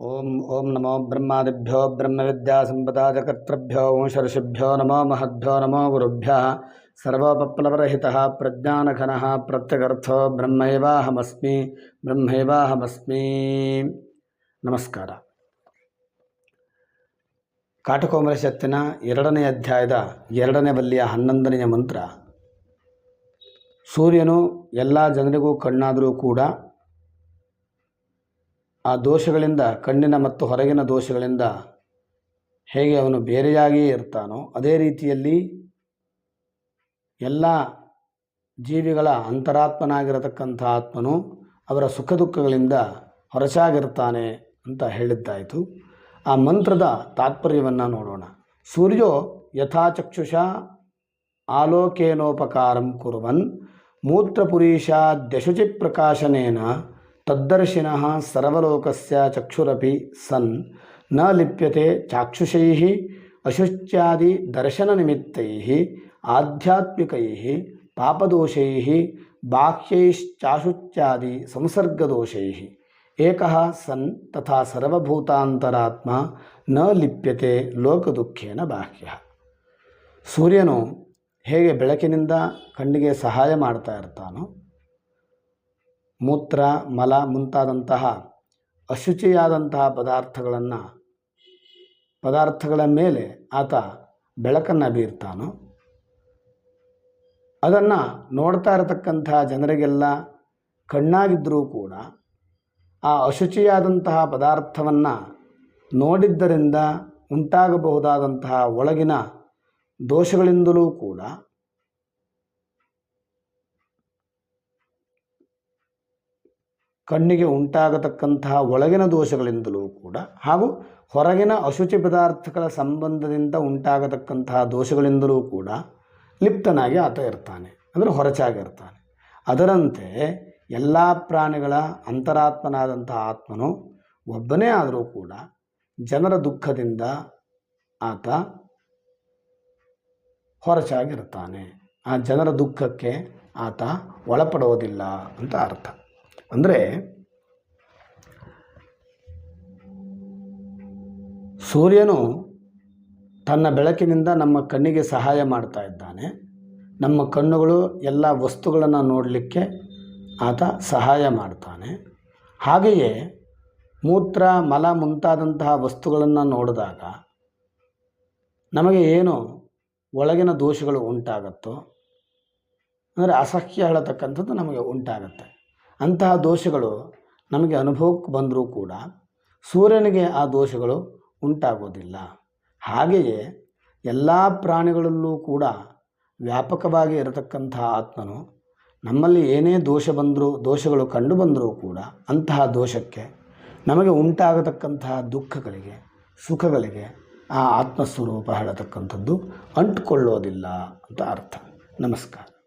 ಓಂ ಓಂ ನಮೋ ಬ್ರಹ್ಮಾದಿಭ್ಯೋ ಬ್ರಹ್ಮವಿದ್ಯಾಸಂಪದಾಜಕರ್ತೃಭ್ಯೋ ವಂಶರ್ಷಿಭ್ಯೋ ನಮೋ ಮಹದ್ಭ್ಯೋ ನಮೋ ಗುರುಭ್ಯ ಸರ್ವಪಪ್ಲವರಹಿತಃ ಪ್ರಜ್ಞಾನಘನ ಪ್ರತ್ಯಗರ್ಥೋ ಬ್ರಹ್ಮೈವಾಹಮಸ್ಮಿ ಬ್ರಹ್ಮೈವಾಹಮಸ್ಮಿ. ನಮಸ್ಕಾರ. ಕಾಟಕೋಮರಿಷತ್ತಿನ ಎರಡನೇ ಅಧ್ಯಾಯದ ಎರಡನೇ ಬಲ್ಲಿಯ ಹನ್ನೊಂದನೆಯ ಮಂತ್ರ. ಸೂರ್ಯನು ಎಲ್ಲ ಜನರಿಗೂ ಕಣ್ಣಾದರೂ ಕೂಡ ಆ ದೋಷಗಳಿಂದ, ಕಣ್ಣಿನ ಮತ್ತು ಹೊರಗಿನ ದೋಷಗಳಿಂದ ಹೇಗೆ ಅವನು ಬೇರೆಯಾಗಿಯೇ ಇರ್ತಾನೋ, ಅದೇ ರೀತಿಯಲ್ಲಿ ಎಲ್ಲ ಜೀವಿಗಳ ಅಂತರಾತ್ಮನಾಗಿರತಕ್ಕಂಥ ಆತ್ಮನು ಅವರ ಸುಖ ದುಃಖಗಳಿಂದ ಹೊರಚಾಗಿರ್ತಾನೆ ಅಂತ ಹೇಳಿದ್ದಾಯಿತು. ಆ ಮಂತ್ರದ ತಾತ್ಪರ್ಯವನ್ನು ನೋಡೋಣ. ಸೂರ್ಯೋ ಯಥಾಚಕ್ಷುಷ ಆಲೋಕೇನೋಪಕಾರಂ ಕುರ್ವನ್ ಮೂತ್ರಪುರೀಷಾದ್ಯಶುಚಿ ಪ್ರಕಾಶನೇನ ತದ್ದರ್ಶಿನಃ ಸರ್ವಲೋಕಸ್ಯ ಚಕ್ಷುರಪಿ ಸನ್. ನ ಲಿಪ್ಯತೆ ಚಾಕ್ಷುಷೈ, ಅಶುಚ್ಯಾದಿ ದರ್ಶನನಿಮಿತ್ತೈ, ಆಧ್ಯಾತ್ಮಿಕೈ, ಪಾಪದೋಷೈ, ಬಾಹ್ಯೈಶ್ಚಾಶುಚ್ಯಾದಿ ಸಂಸರ್ಗದೋಷೈ. ಏಕಃ ಸನ್ ತಥಾ ಸರ್ವಭೂತಾಂತರಾತ್ಮ, ನ ಲಿಪ್ಯತೆ ಲೋಕದುಃಖೇನ ಬಾಹ್ಯ. ಸೂರ್ಯನು ಹೇಗೆ ಬೆಳಕಿನಿಂದ ಕಣ್ಣಿಗೆ ಸಹಾಯ ಮಾಡ್ತಾ ಇರ್ತಾನೋ ಮೂತ್ರ, ಮಲ ಮುಂತಾದಂತಹ ಅಶುಚಿಯಾದಂತಹ ಪದಾರ್ಥಗಳನ್ನು, ಪದಾರ್ಥಗಳ ಮೇಲೆ ಆತ ಬೆಳಕನ್ನು ಬೀರ್ತಾನೋ. ಅದನ್ನು ನೋಡ್ತಾ ಇರತಕ್ಕಂತಹ ಜನರಿಗೆಲ್ಲ ಕಣ್ಣಾಗಿದ್ದರೂ ಕೂಡ ಆ ಅಶುಚಿಯಾದಂತಹ ಪದಾರ್ಥವನ್ನು ನೋಡಿದ್ದರಿಂದ ಉಂಟಾಗಬಹುದಾದಂತಹ ಒಳಗಿನ ದೋಷಗಳಿಂದಲೂ ಕೂಡ ಕಣ್ಣಿಗೆ ಉಂಟಾಗತಕ್ಕಂತಹ ಒಳಗಿನ ದೋಷಗಳಿಂದಲೂ ಕೂಡ ಹಾಗೂ ಹೊರಗಿನ ಅಶುಚಿ ಪದಾರ್ಥಗಳ ಸಂಬಂಧದಿಂದ ಉಂಟಾಗತಕ್ಕಂತಹ ದೋಷಗಳಿಂದಲೂ ಕೂಡ ಲಿಪ್ತನಾಗಿ ಆತ ಇರ್ತಾನೆ, ಅಂದರೆ ಹೊರಚಾಗಿರ್ತಾನೆ ಅದರಂತೆ ಎಲ್ಲ ಪ್ರಾಣಿಗಳ ಅಂತರಾತ್ಮನಾದಂತಹ ಆತ್ಮನು ಒಬ್ಬನೇ ಆದರೂ ಕೂಡ ಜನರ ದುಃಖದಿಂದ ಆತ ಹೊರಚಾಗಿರ್ತಾನೆ ಆ ಜನರ ದುಃಖಕ್ಕೆ ಆತ ಒಳಪಡೋದಿಲ್ಲ ಅಂತ ಅರ್ಥ. ಅಂದರೆ ಸೂರ್ಯನು ತನ್ನ ಬೆಳಕಿನಿಂದ ನಮ್ಮ ಕಣ್ಣಿಗೆ ಸಹಾಯ ಮಾಡ್ತಾ ಇದ್ದಾನೆ. ನಮ್ಮ ಕಣ್ಣುಗಳು ಎಲ್ಲ ವಸ್ತುಗಳನ್ನು ನೋಡಲಿಕ್ಕೆ ಆತ ಸಹಾಯ ಮಾಡ್ತಾನೆ. ಹಾಗೆಯೇ ಮೂತ್ರ, ಮಲ ಮುಂತಾದಂತಹ ವಸ್ತುಗಳನ್ನು ನೋಡಿದಾಗ ನಮಗೆ ಏನು ಒಳಗಿನ ದೋಷಗಳು ಉಂಟಾಗತ್ತೋ, ಅಂದರೆ ಅಸಹ್ಯ ಹೇಳತಕ್ಕಂಥದ್ದು ನಮಗೆ ಉಂಟಾಗತ್ತೆ. ಅಂತಹ ದೋಷಗಳು ನಮಗೆ ಅನುಭವಕ್ಕೆ ಬಂದರೂ ಕೂಡ ಸೂರ್ಯನಿಗೆ ಆ ದೋಷಗಳು ಉಂಟಾಗೋದಿಲ್ಲ. ಹಾಗೆಯೇ ಎಲ್ಲ ಪ್ರಾಣಿಗಳಲ್ಲೂ ಕೂಡ ವ್ಯಾಪಕವಾಗಿ ಇರತಕ್ಕಂತಹ ಆತ್ಮನು ನಮ್ಮಲ್ಲಿ ಏನೇ ದೋಷ ಬಂದರೂ, ದೋಷಗಳು ಕಂಡು ಬಂದರೂ ಕೂಡ ಅಂತಹ ದೋಷಕ್ಕೆ ನಮಗೆ ಉಂಟಾಗತಕ್ಕಂತಹ ದುಃಖಗಳಿಗೆ, ಸುಖಗಳಿಗೆ ಆ ಆತ್ಮಸ್ವರೂಪ ಹೇಳತಕ್ಕಂಥದ್ದು ಅಂಟುಕೊಳ್ಳೋದಿಲ್ಲ ಅಂತ ಅರ್ಥ. ನಮಸ್ಕಾರ.